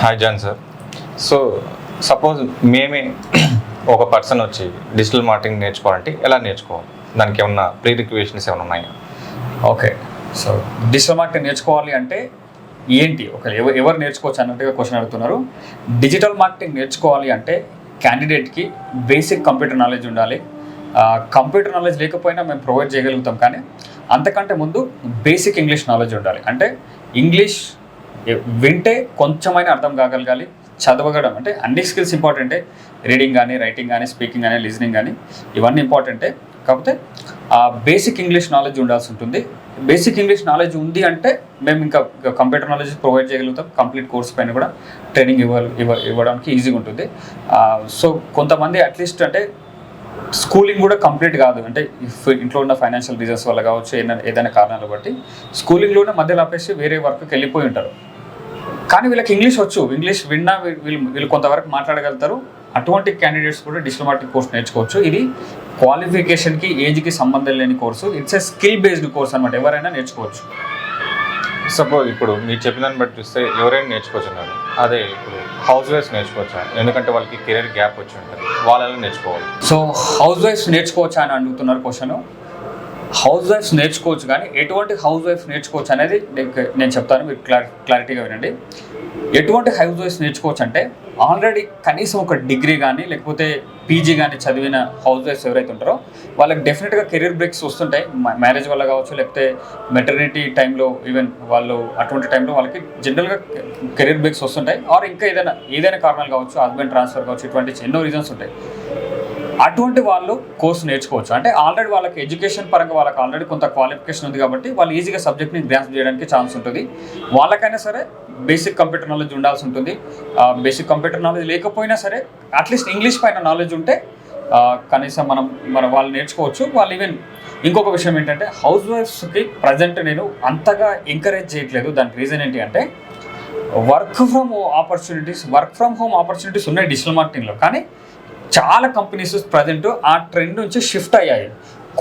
Hi John sir so suppose మేమే ఒక person వచ్చి డిజిటల్ మార్కెటింగ్ నేర్చుకోవాలంటే ఎలా నేర్చుకోవాలి? దానికి ఏమన్నా ప్రీ రిక్వేషన్స్ ఏమైనా ఉన్నాయా? ఓకే సో డిజిటల్ మార్కెటింగ్ నేర్చుకోవాలి అంటే ఏంటి? ఒక ఎవరు నేర్చుకోవచ్చు అన్నట్టుగా క్వశ్చన్ అడుగుతున్నారు. డిజిటల్ మార్కెటింగ్ నేర్చుకోవాలి అంటే క్యాండిడేట్కి బేసిక్ కంప్యూటర్ నాలెడ్జ్ ఉండాలి. కంప్యూటర్ నాలెడ్జ్ లేకపోయినా మేము ప్రొవైడ్ చేయగలుగుతాం కానీ అంతకంటే ముందు బేసిక్ ఇంగ్లీష్ నాలెడ్జ్ ఉండాలి. అంటే ఇంగ్లీష్ వింటే కొంచెమైనా అర్థం కాగలగాలి. చదవగడం అంటే అన్ని స్కిల్స్ ఇంపార్టెంటే రీడింగ్ కానీ రైటింగ్ కానీ స్పీకింగ్ కానీ లిజనింగ్ కానీ ఇవన్నీ ఇంపార్టెంటే కాకపోతే ఆ బేసిక్ ఇంగ్లీష్ నాలెడ్జ్ ఉండాల్సి ఉంటుంది. బేసిక్ ఇంగ్లీష్ నాలెడ్జ్ ఉంది అంటే మేము ఇంకా కంప్యూటర్ నాలెడ్జ్ ప్రొవైడ్ చేయగలుగుతాం. కంప్లీట్ కోర్స్ పైన కూడా ట్రైనింగ్ ఇవ్వ ఇవ్వడానికి ఈజీగా ఉంటుంది. సో కొంతమంది అట్లీస్ట్ అంటే స్కూలింగ్ కూడా కంప్లీట్ కాదు. అంటే ఇఫ్ ఇంట్లో ఉన్న ఫైనాన్షియల్ రీజన్స్ వల్ల కావచ్చు ఏదైనా ఏదైనా కారణాలు బట్టి. స్కూలింగ్లోనే మధ్యలో ఆపేసి వేరే వర్క్కి వెళ్ళిపోయి ఉంటారు. కానీ వీళ్ళకి ఇంగ్లీష్ వచ్చు. ఇంగ్లీష్ విన్నా వీళ్ళు వీళ్ళు కొంతవరకు మాట్లాడగలుగుతారు. అటువంటి క్యాండిడేట్స్ కూడా మార్కెటింగ్ కోర్స్ నేర్చుకోవచ్చు. ఇది క్వాలిఫికేషన్కి ఏజ్కి సంబంధం లేని course it's a skill based course అనమాట ఎవరైనా నేర్చుకోవచ్చు. సపోజ్ ఇప్పుడు మీరు చెప్పిన దాన్ని బట్టి చూస్తే ఎవరైనా నేర్చుకోవచ్చు అన్నారు అదే ఇప్పుడు హౌస్ వైఫ్స్ నేర్చుకోవచ్చా? ఎందుకంటే వాళ్ళకి కెరీర్ గ్యాప్ వచ్చి ఉంటుంది. వాళ్ళు నేర్చుకోవాలి. సో హౌస్ వైఫ్స్ నేర్చుకోవచ్చా అని అడుగుతున్నారు క్వశ్చన్ హౌస్ వైఫ్స్ నేర్చుకోవచ్చు కానీ ఎటువంటి హౌస్ వైఫ్ నేర్చుకోవచ్చు అనేది నేను- చెప్తాను మీరు క్లారి క్లారిటీగా వినండి. ఎటువంటి హౌస్ వైఫ్స్ నేర్చుకోవచ్చు అంటే ఆల్రెడీ కనీసం ఒక డిగ్రీ కానీ లేకపోతే పీజీ కానీ చదివిన హౌస్ వైఫ్స్ ఎవరైతే ఉంటారో వాళ్ళకి డెఫినెట్గా కెరీర్ బ్రేక్స్ వస్తుంటాయి. మ్యారేజ్ వల్ల కావచ్చు లేకపోతే మెటర్నిటీ టైంలో ఈవెన్ వాళ్ళు అటువంటి టైంలో వాళ్ళకి జనరల్గా కెరీర్ బ్రేక్స్ వస్తుంటాయి. ఆర్ ఇంకా ఏదైనా ఏదైనా కారణాలు కావచ్చు హస్బెండ్ ట్రాన్స్ఫర్ కావచ్చు ఇటువంటి ఎన్నో రీజన్స్ ఉంటాయి. అటువంటి వాళ్ళు కోర్సు నేర్చుకోవచ్చు. అంటే ఆల్రెడీ వాళ్ళకి ఎడ్యుకేషన్ పరంగా వాళ్ళకి ఆల్రెడీ కొంత క్వాలిఫికేషన్ ఉంది కాబట్టి వాళ్ళు ఈజీగా సబ్జెక్ట్ని గ్రాస్ప్ చేయడానికి ఛాన్స్ ఉంటుంది. వాళ్ళకైనా సరే బేసిక్ కంప్యూటర్ నాలెడ్జ్ ఉండాల్సి ఉంటుంది. బేసిక్ కంప్యూటర్ నాలెడ్జ్ లేకపోయినా సరే అట్లీస్ట్ ఇంగ్లీష్ పైన నాలెడ్జ్ ఉంటే కనీసం మనం మన వాళ్ళు నేర్చుకోవచ్చు. వాళ్ళు ఈవెన్ ఇంకొక విషయం ఏంటంటే హౌస్ వైఫ్స్కి ప్రజెంట్ నేను అంతగా ఎంకరేజ్ చేయట్లేదు. దానికి రీజన్ ఏంటి అంటే work from opportunities work from home opportunities ఉన్నాయి డిజిటల్ మార్కెటింగ్లో. కానీ చాలా కంపెనీస్ ప్రజెంట్ ఆ ట్రెండ్ నుంచి షిఫ్ట్ అయ్యాయి.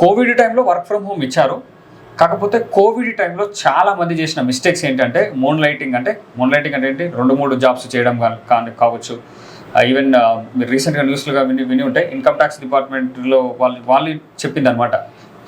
కోవిడ్ టైంలో వర్క్ ఫ్రమ్ హోమ్ ఇచ్చారు. కాకపోతే కోవిడ్ టైంలో చాలా మంది చేసిన మిస్టేక్స్ ఏంటంటే మూన్ లైటింగ్ అంటే మూన్ లైటింగ్ అంటే ఏంటి? రెండు మూడు జాబ్స్ చేయడం కానీ కావచ్చు. ఈవెన్ మీరు రీసెంట్గా న్యూస్లుగా విని విని ఉంటాయి ఇన్కమ్ ట్యాక్స్ డిపార్ట్మెంట్లో వాళ్ళు వాళ్ళు చెప్పింది అనమాట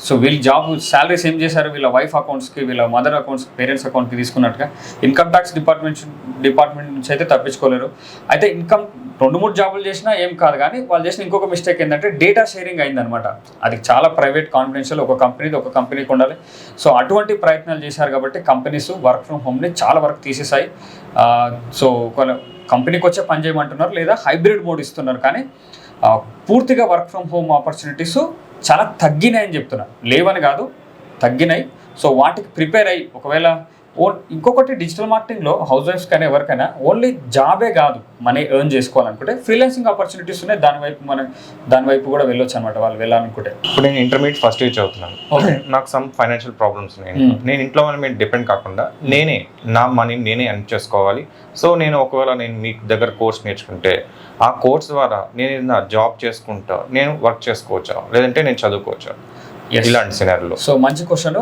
సో వీళ్ళు జాబ్ శాలరీస్ ఏం చేశారు? వీళ్ళ వైఫ్ అకౌంట్స్కి వీళ్ళ మదర్ అకౌంట్స్ పేరెంట్స్ అకౌంట్కి తీసుకున్నట్టుగా ఇన్కమ్ ట్యాక్స్ డిపార్ట్మెంట్ డిపార్ట్మెంట్ నుంచి అయితే తప్పించుకోలేరు. అయితే ఇన్కమ్ రెండు మూడు జాబులు చేసినా ఏం కాదు కానీ వాళ్ళు చేసిన ఇంకొక మిస్టేక్ ఏంటంటే డేటా షేరింగ్ అయిందనమాట అది చాలా ప్రైవేట్ కాన్ఫిడెన్షియల్ ఒక కంపెనీది ఒక కంపెనీకి ఉండాలి. సో అటువంటి ప్రయత్నాలు చేశారు కాబట్టి కంపెనీస్ వర్క్ ఫ్రమ్ హోమ్ని చాలా వరకు తీసేసాయి సో కంపెనీకి వచ్చే పని చేయమంటున్నారు లేదా హైబ్రిడ్ మోడ్ ఇస్తున్నారు కానీ పూర్తిగా వర్క్ ఫ్రమ్ హోమ్ ఆపర్చునిటీస్ చాలా తగ్గినాయని చెప్తున్నా. లేవని కాదు తగ్గినాయి. సో వాటికి ప్రిపేర్ అయ్యి ఒకవేళ ఓ ఇంకొకటి డిజిటల్ మార్కెటింగ్లో హౌస్ వైఫ్స్ కానీ ఎవరికైనా ఓన్లీ జాబే కాదు మనీ ఎర్న్ చేసుకోవాలనుకుంటే ఫ్రీలాన్సింగ్ ఆపర్చునిటీస్ ఉన్నాయి దాని వైపు మన దాని వైపు కూడా వెళ్ళొచ్చు అనమాట వాళ్ళు వెళ్ళాలనుకుంటే ఇప్పుడు నేను ఇంటర్మీడియట్ ఫస్ట్ ఇయర్ చదువుతున్నాను. నాకు సమ్ ఫైనాన్షియల్ ప్రాబ్లమ్స్ ఉన్నాయి Hmm. నేను ఇంట్లో వాళ్ళ మీద డిపెండ్ కాకుండా నేనే నా మనీని నేనే ఎర్న్ చేసుకోవాలి సో నేను ఒకవేళ నేను మీ దగ్గర కోర్స్ నేర్చుకుంటే ఆ కోర్స్ ద్వారా నేను ఏదైనా జాబ్ చేసుకుంటా నేను వర్క్ చేసుకోవచ్చా లేదంటే నేను చదువుకోవచ్చా. ఇలాంటి సినారీలో సో మంచి క్వశ్చన్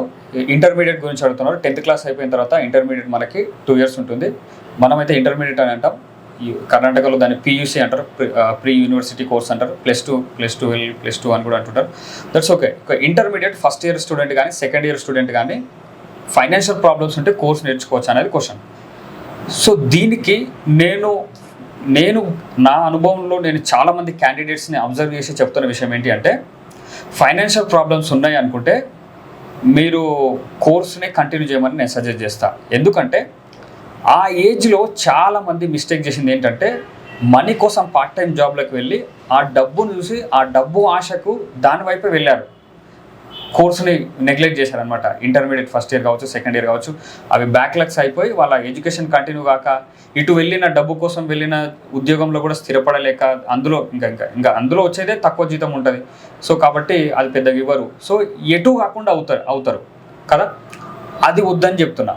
ఇంటర్మీడియట్ గురించి అడుగుతున్నారు. టెన్త్ క్లాస్ అయిపోయిన తర్వాత ఇంటర్మీడియట్ మనకి టూ ఇయర్స్ ఉంటుంది. మనమైతే ఇంటర్మీడియట్ అని అంటాం. కర్ణాటకలో దాన్ని పీయూసీ అంటారు. ప్రీ యూనివర్సిటీ కోర్స్ అంటారు. Plus two plus two plus two అని కూడా అంటుంటారు. That's okay intermediate first year student కానీ సెకండ్ ఇయర్ స్టూడెంట్ కానీ ఫైనాన్షియల్ ప్రాబ్లమ్స్ ఉంటే కోర్స్ నేర్చుకోవచ్చు అనేది క్వశ్చన్ సో దీనికి నేను నేను నా అనుభవంలో నేను చాలామంది క్యాండిడేట్స్ని అబ్జర్వ్ చేసి చెప్తున్న విషయం ఏంటి అంటే ఫైనాన్షియల్ ప్రాబ్లమ్స్ ఉన్నాయి అనుకుంటే మీరు కోర్స్ని కంటిన్యూ చేయమని నేను సజెస్ట్ చేస్తాను ఎందుకంటే ఆ ఏజ్లో చాలామంది మిస్టేక్ చేసింది ఏంటంటే మనీ కోసం పార్ట్ టైం జాబ్లోకి వెళ్ళి ఆ డబ్బును చూసి ఆ డబ్బు ఆశకు దాని వైపే వెళ్ళారు. కోర్సుని నెగ్లెక్ట్ చేశారనమాట ఇంటర్మీడియట్ ఫస్ట్ ఇయర్ కావచ్చు సెకండ్ ఇయర్ కావచ్చు. అవి బ్యాక్లగ్స్ అయిపోయి వాళ్ళ ఎడ్యుకేషన్ కంటిన్యూ కాక ఇటు వెళ్ళిన డబ్బు కోసం వెళ్ళిన ఉద్యోగంలో కూడా స్థిరపడలేక అందులో ఇంకా ఇంకా ఇంకా అందులో వచ్చేదే తక్కువ జీతం ఉంటుంది. సో కాబట్టి అది పెద్దగా ఇవ్వరు. సో ఎటు కాకుండా అవుతారు అవుతారు. కదా? అది వద్దని చెప్తున్నా.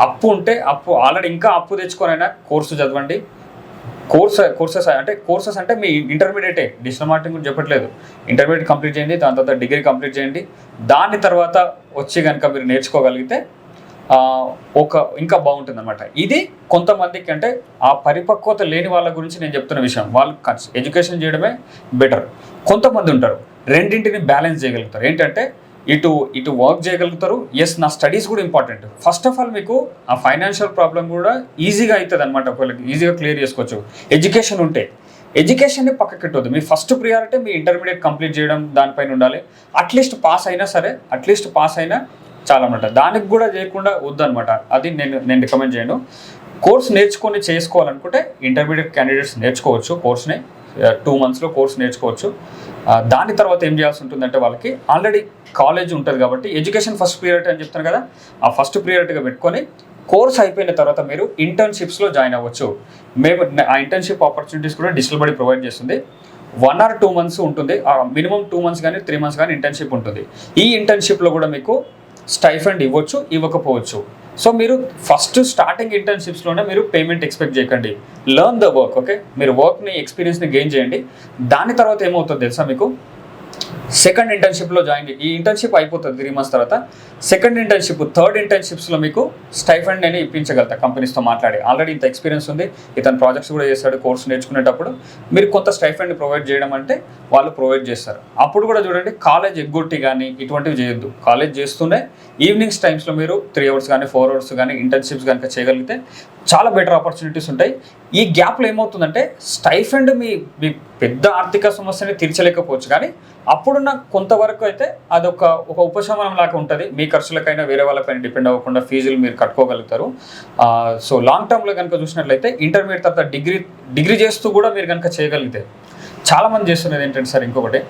అప్పు ఉంటే అప్పు ఆల్రెడీ ఇంకా అప్పు తెచ్చుకొనైనా కోర్సు చదవండి. కోర్స్ కోర్సెస్ అంటే కోర్సెస్ అంటే మీ ఇంటర్మీడియటే. డిజిటల్ మార్కెటింగ్ గురించి చెప్పట్లేదు. ఇంటర్మీడియట్ కంప్లీట్ చేయండి దాని తర్వాత డిగ్రీ కంప్లీట్ చేయండి. దాని తర్వాత వచ్చి కనుక మీరు నేర్చుకోగలిగితే ఒక ఇంకా బాగుంటుంది అనమాట ఇది కొంతమందికి అంటే ఆ పరిపక్వత లేని వాళ్ళ గురించి నేను చెప్తున్న విషయం. వాళ్ళు ఎడ్యుకేషన్ చేయడమే బెటర్. కొంతమంది ఉంటారు రెండింటిని బ్యాలెన్స్ చేయగలుగుతారు. ఏంటంటే ఇటు ఇటు వర్క్ చేయగలుగుతారు. ఎస్ నా స్టడీస్ కూడా ఇంపార్టెంట్ ఫస్ట్ ఆఫ్ ఆల్ మీకు ఆ ఫైనాన్షియల్ ప్రాబ్లం కూడా ఈజీగా అవుతుంది అనమాట ఒకవేళకి ఈజీగా క్లియర్ చేసుకోవచ్చు. ఎడ్యుకేషన్ ఉంటే. ఎడ్యుకేషన్ని పక్కకి మీ ఫస్ట్ ప్రియారిటీ మీ ఇంటర్మీడియట్ కంప్లీట్ చేయడం దానిపైన ఉండాలి. అట్లీస్ట్ పాస్ అయినా సరే అట్లీస్ట్ పాస్ అయినా చాలా అనమాట దానికి కూడా చేయకుండా వద్దనమాట అది నేను నేను రికమెండ్ చేయను. కోర్స్ నేర్చుకొని చేసుకోవాలనుకుంటే ఇంటర్మీడియట్ క్యాండిడేట్స్ నేర్చుకోవచ్చు కోర్స్ని టూ మంత్స్లో కోర్స్ నేర్చుకోవచ్చు. దాని తర్వాత ఏం చేయాల్సి ఉంటుందంటే వాళ్ళకి ఆల్రెడీ కాలేజ్ ఉంటుంది కాబట్టి ఎడ్యుకేషన్ ఫస్ట్ ప్రియారిటీ అని చెప్తాను కదా ఆ ఫస్ట్ ప్రియారిటీగా పెట్టుకొని కోర్స్ అయిపోయిన తర్వాత మీరు ఇంటర్న్షిప్స్లో జాయిన్ అవ్వచ్చు. మేము ఆ ఇంటర్న్షిప్ ఆపర్చునిటీస్ కూడా డిజిటల్ బడి ప్రొవైడ్ చేస్తుంది. వన్ ఆర్ టూ మంత్స్ ఉంటుంది. మినిమం టూ మంత్స్ కానీ త్రీ మంత్స్ కానీ ఇంటర్న్షిప్ ఉంటుంది. ఈ ఇంటర్న్షిప్లో కూడా మీకు స్టైఫండ్ ఇవ్వచ్చు ఇవ్వకపోవచ్చు. సో మీరు ఫస్ట్ స్టార్టింగ్ ఇంటర్న్షిప్స్లోనే మీరు పేమెంట్ ఎక్స్పెక్ట్ చేయకండి. లర్న్ ద వర్క్ ఓకే మీరు వర్క్ని ఎక్స్పీరియన్స్ని గెయిన్ చేయండి. దాని తర్వాత ఏమవుతుంది తెలుసా మీకు? సెకండ్ ఇంటర్న్షిప్లో జాయిన్ ఈ ఇంటర్న్షిప్ అయిపోతుంది త్రీ మంత్స్ తర్వాత. సెకండ్ ఇంటర్న్షిప్ థర్డ్ ఇంటర్న్షిప్స్లో మీకు స్టైఫండ్ నేను ఇప్పించగలుగుతా కంపెనీస్తో మాట్లాడి. ఆల్రెడీ ఇంత ఎక్స్పీరియన్స్ ఉంది. ఇతను ప్రాజెక్ట్స్ కూడా చేస్తాడు కోర్స్ నేర్చుకునేటప్పుడు. మీరు కొంత స్టైఫండ్ ప్రొవైడ్ చేయడం అంటే వాళ్ళు ప్రొవైడ్ చేస్తారు. అప్పుడు కూడా చూడండి కాలేజ్ ఎగ్గొట్టి కానీ ఇటువంటివి చేయొద్దు. కాలేజ్ చేస్తూనే ఈవినింగ్స్ టైమ్స్లో మీరు త్రీ అవర్స్ కానీ ఫోర్ అవర్స్ కానీ ఇంటర్న్షిప్స్ కనుక చేయగలిగితే చాలా బెటర్ ఆపర్చునిటీస్ ఉంటాయి. ఈ గ్యాప్లో ఏమవుతుందంటే స్టైఫండ్ మీ మీ పెద్ద ఆర్థిక సమస్యని తీర్చలేకపోవచ్చు. కానీ అప్పుడున్న కొంతవరకు అయితే అదొక ఒక ఉపశమనం లాగా ఉంటుంది. మీ ఖర్చులకైనా వేరే వాళ్ళపైన డిపెండ్ అవ్వకుండా ఫీజులు మీరు కట్టుకోగలుగుతారు. సో లాంగ్ టర్మ్లో కనుక చూసినట్లయితే ఇంటర్మీడియట్ తర్వాత డిగ్రీ డిగ్రీ చేస్తూ కూడా మీరు కనుక చేయగలిగితే చాలామంది చేస్తున్నది ఏంటంటే సార్ ఇంకొకటి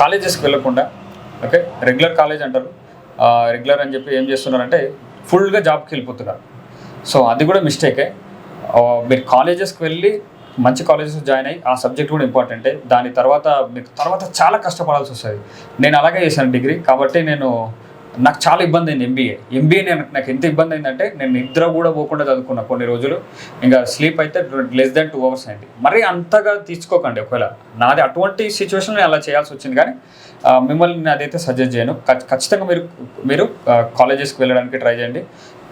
కాలేజెస్కి వెళ్ళకుండా ఓకే రెగ్యులర్ కాలేజ్ అంటారు. రెగ్యులర్ అని చెప్పి ఏం చేస్తున్నారంటే ఫుల్గా జాబ్కి వెళ్ళిపోతున్నారు. సో అది కూడా మిస్టేకే. మీరు కాలేజెస్కి వెళ్ళి మంచి కాలేజెస్ జాయిన్ అయ్యి ఆ సబ్జెక్ట్ కూడా ఇంపార్టెంటే. దాని తర్వాత మీకు తర్వాత చాలా కష్టపడాల్సి వస్తుంది. నేను అలాగే చేశాను డిగ్రీ కాబట్టి నేను నాకు చాలా ఇబ్బంది అయింది ఎంబీఏ ఎంబీఏ నేను నాకు ఎంత ఇబ్బంది అయిందంటే నేను నిద్ర కూడా పోకుండా చదువుకున్నా కొన్ని రోజులు. ఇంకా స్లీప్ అయితే లెస్ దాన్ టూ అవర్స్ అయింది. మరీ అంతగా తీసుకోకండి ఒకవేళ. నాది అటువంటి సిచ్యువేషన్ అలా చేయాల్సి వచ్చింది కానీ మిమ్మల్ని అదైతే సజెస్ట్ చేయను. ఖచ్చితంగా మీరు మీరు కాలేజెస్కి వెళ్ళడానికి ట్రై చేయండి.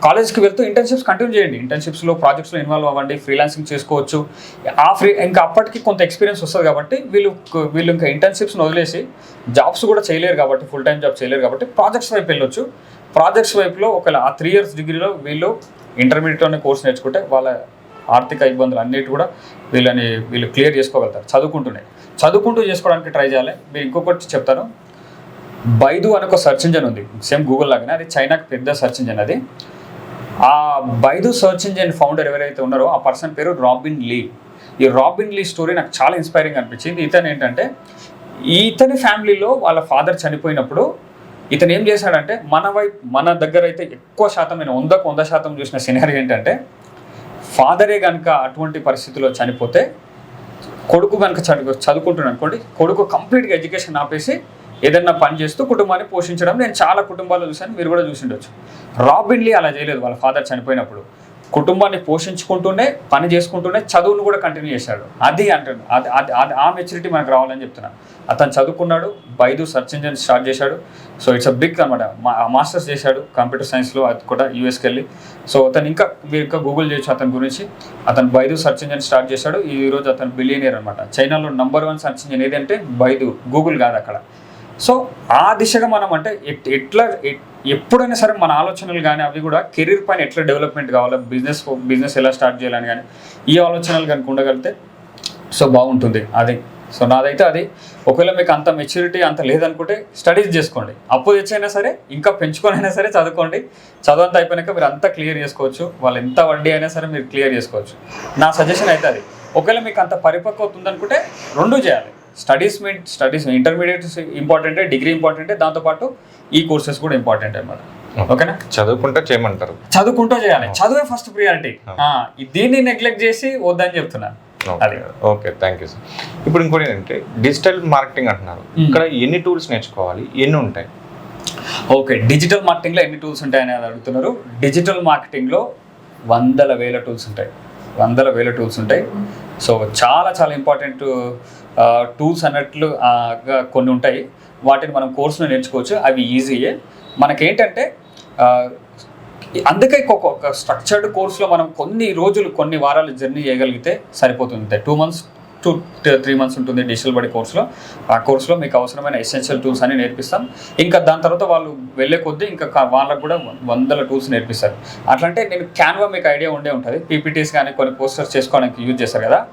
కాలేజ్కి వెళ్తూ ఇంటర్న్షిప్స్ కంటిన్యూ చేయండి. ఇంటర్న్షిప్స్లో ప్రాజెక్ట్స్లో ఇన్వాల్వ్ అవ్వండి ఫ్రీలాన్సింగ్ చేసుకోవచ్చు. ఆ ఫ్రీ ఇంకా అప్పటికి కొంత ఎక్స్పీరియన్స్ వస్తుంది కాబట్టి వీళ్ళు వీళ్ళు ఇంకా ఇంటర్న్షిప్స్ని వదిలేసి జాబ్స్ కూడా చేయలేరు కాబట్టి ఫుల్ టైం జాబ్ చేయలేరు కాబట్టి ప్రాజెక్ట్స్ వైపు వెళ్ళొచ్చు. ప్రాజెక్ట్స్ వైపులో ఒకవేళ ఆ త్రీ ఇయర్స్ డిగ్రీలో వీళ్ళు ఇంటర్మీడియట్లోనే కోర్స్ నేర్చుకుంటే వాళ్ళ ఆర్థిక ఇబ్బందులు అన్నిటి కూడా వీళ్ళని వీళ్ళు క్లియర్ చేసుకోగలుగుతారు. చదువుకుంటూనే. చదువుకుంటూ చేసుకోవడానికి ట్రై చేయాలి. మీరు ఇంకొకటి చెప్తాను. బైదు అనే ఒక సెర్చ్ ఇంజన్ ఉంది. సేమ్ గూగుల్ లాగానే. అది చైనాకి పెద్ద సెర్చ్ ఇంజన్ అది. ఆ బైదు సర్చ్ ఇంజిన్ ఫౌండర్ ఎవరైతే ఉన్నారో ఆ పర్సన్ పేరు రాబిన్ లీ ఈ రాబిన్ లీ స్టోరీ నాకు చాలా ఇన్స్పైరింగ్ అనిపించింది. ఇతను ఏంటంటే ఇతని ఫ్యామిలీలో వాళ్ళ ఫాదర్ చనిపోయినప్పుడు ఇతను ఏం చేశాడంటే మన వైపు మన దగ్గర అయితే ఎక్కువ శాతం నేను వందకు వంద శాతం చూసిన సినారీ ఏంటంటే ఫాదరే కనుక అటువంటి పరిస్థితిలో చనిపోతే కొడుకు కనుక చదువు చదువుకుంటున్నాను అనుకోండి కొడుకు కంప్లీట్గా ఎడ్యుకేషన్ ఆపేసి ఏదన్నా పని చేస్తూ కుటుంబాన్ని పోషించడం నేను చాలా కుటుంబాలు చూశాను మీరు కూడా చూసి ఉండొచ్చు రాబిన్లీ అలా చేయలేదు వాళ్ళ ఫాదర్ చనిపోయినప్పుడు. కుటుంబాన్ని పోషించుకుంటూనే పని చేసుకుంటూనే చదువును కూడా కంటిన్యూ చేశాడు. అది అంటాడు అది అది ఆ మెచ్యూరిటీ మనకు రావాలని చెప్తున్నా. అతను చదువుకున్నాడు బైదు సర్చ్ ఇంజన్ స్టార్ట్ చేశాడు. సో ఇట్స్ అ బిగ్ అనమాట మాస్టర్స్ చేశాడు కంప్యూటర్ సైన్స్లో అది కూడా యూఎస్కి వెళ్ళి. సో అతను ఇంకా మీరు ఇంకా గూగుల్ చేయొచ్చు అతని గురించి. అతను బైదు సర్చ్ ఇంజన్ స్టార్ట్ చేశాడు ఈ రోజు అతను బిలియనియర్ అనమాట. చైనాలో నంబర్ వన్ సర్చ్ ఇంజన్ ఏదంటే బైదు గూగుల్ కాదు అక్కడ. సో ఆ దిశగా మనం అంటే ఎట్- ఎట్లా ఎప్పుడైనా సరే మన ఆలోచనలు కానీ అవి కూడా కెరీర్ పైన ఎట్లా డెవలప్మెంట్ కావాలి బిజినెస్ బిజినెస్ ఎలా స్టార్ట్ చేయాలని కానీ ఈ ఆలోచనలు కనుక ఉండగలిగితే సో బాగుంటుంది అది. సో నాదైతే అది. ఒకవేళ మీకు అంత మెచ్యూరిటీ అంత లేదనుకుంటే స్టడీస్ చేసుకోండి. అప్పు తెచ్చైనా సరే ఇంకా పెంచుకొని అయినా సరే చదువుకోండి. చదువు అంతా అయిపోయినాక మీరు అంతా క్లియర్ చేసుకోవచ్చు. వాళ్ళు ఎంత వడ్డీ అయినా సరే మీరు క్లియర్ చేసుకోవచ్చు. నా సజెషన్ అయితే అది. ఒకవేళ మీకు అంత పరిపక్వత ఉందనుకుంటే రెండు చేయాలి. స్టడీస్ మీ స్టడీస్ ఇంటర్మీడియట్ ఇంపార్టెంటే డిగ్రీ ఇంపార్టెంటే దాంతోపాటు ఈ కోర్సెస్ కూడా ఇంపార్టెంట్ అనమాట ఓకేనా? చదువుకుంటే చేయమంటారు. చదువుకుంటూ చేయాలి. చదువే ఫస్ట్ ప్రియారిటీ దీన్ని నెగ్లెక్ట్ చేసి వద్దని చెప్తున్నా. అది. ఓకే థ్యాంక్ యూ సార్ ఇప్పుడు ఇంకోటి ఏంటంటే డిజిటల్ మార్కెటింగ్ అంటున్నారు. ఇక్కడ ఎన్ని టూల్స్ నేర్చుకోవాలి? ఎన్ని ఉంటాయి? ఓకే డిజిటల్ మార్కెటింగ్లో ఎన్ని టూల్స్ ఉంటాయని అడుగుతున్నారు. డిజిటల్ మార్కెటింగ్లో వందల వేల టూల్స్ ఉంటాయి. వందల వేల టూల్స్ ఉంటాయి. సో చాలా చాలా ఇంపార్టెంట్ టూల్స్ అన్నట్లు కొన్ని ఉంటాయి. వాటిని మనం కోర్సులో నేర్చుకోవచ్చు. అవి ఈజీయే మనకేంటంటే అందుకే ఒక- స్ట్రక్చర్డ్ కోర్స్లో మనం కొన్ని రోజులు కొన్ని వారాలు జర్నీ చేయగలిగితే సరిపోతుంది. Two months two three months ఉంటుంది డిజిటల్ బడి కోర్సులో. ఆ కోర్సులో మీకు అవసరమైన ఎసెన్షియల్ టూల్స్ అన్ని నేర్పిస్తాం. ఇంకా దాని తర్వాత వాళ్ళు వెళ్ళే కొద్దీ ఇంకా వాళ్ళకు కూడా వందల టూల్స్ నేర్పిస్తారు. అట్లంటే నేను క్యాన్వా మీకు ఐడియా ఉండే ఉంటుంది. పీపీటీస్ కానీ కొన్ని పోస్టర్స్ చేసుకోవడానికి యూజ్ చేస్తారు కదా.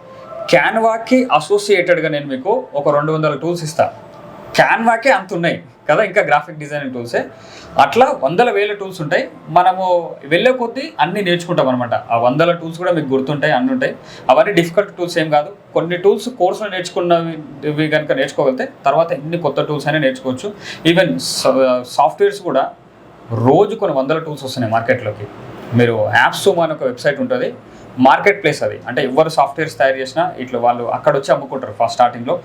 క్యాన్వాకి అసోసియేటెడ్గా నేను మీకు ఒక రెండు వందల టూల్స్ ఇస్తాను క్యాన్వాకే అంత ఉన్నాయి కదా ఇంకా గ్రాఫిక్ డిజైనింగ్ టూల్సే అట్లా వందల వేల టూల్స్ ఉంటాయి. మనము వెళ్ళే కొద్దీ అన్నీ నేర్చుకుంటాం అనమాట ఆ వందల టూల్స్ కూడా మీకు గుర్తుంటాయి అన్ని ఉంటాయి. అవన్నీ డిఫికల్ట్ టూల్స్ ఏం కాదు. కొన్ని టూల్స్ కోర్సులో నేర్చుకున్నవి కనుక నేర్చుకోగలిగితే తర్వాత ఎన్ని కొత్త టూల్స్ అయినా నేర్చుకోవచ్చు. ఈవెన్ సాఫ్ట్వేర్స్ కూడా రోజు కొన్ని వందల టూల్స్ వస్తున్నాయి మార్కెట్లోకి. మీరు యాప్స్ అని ఒక వెబ్సైట్ ఉంటుంది. మార్కెట్ ప్లేస్ అది. అంటే ఎవరు సాఫ్ట్వేర్స్ తయారు చేసినా ఇట్లా వాళ్ళు అక్కడ వచ్చి అమ్ముకుంటారు ఫస్ట్ స్టార్టింగ్లో.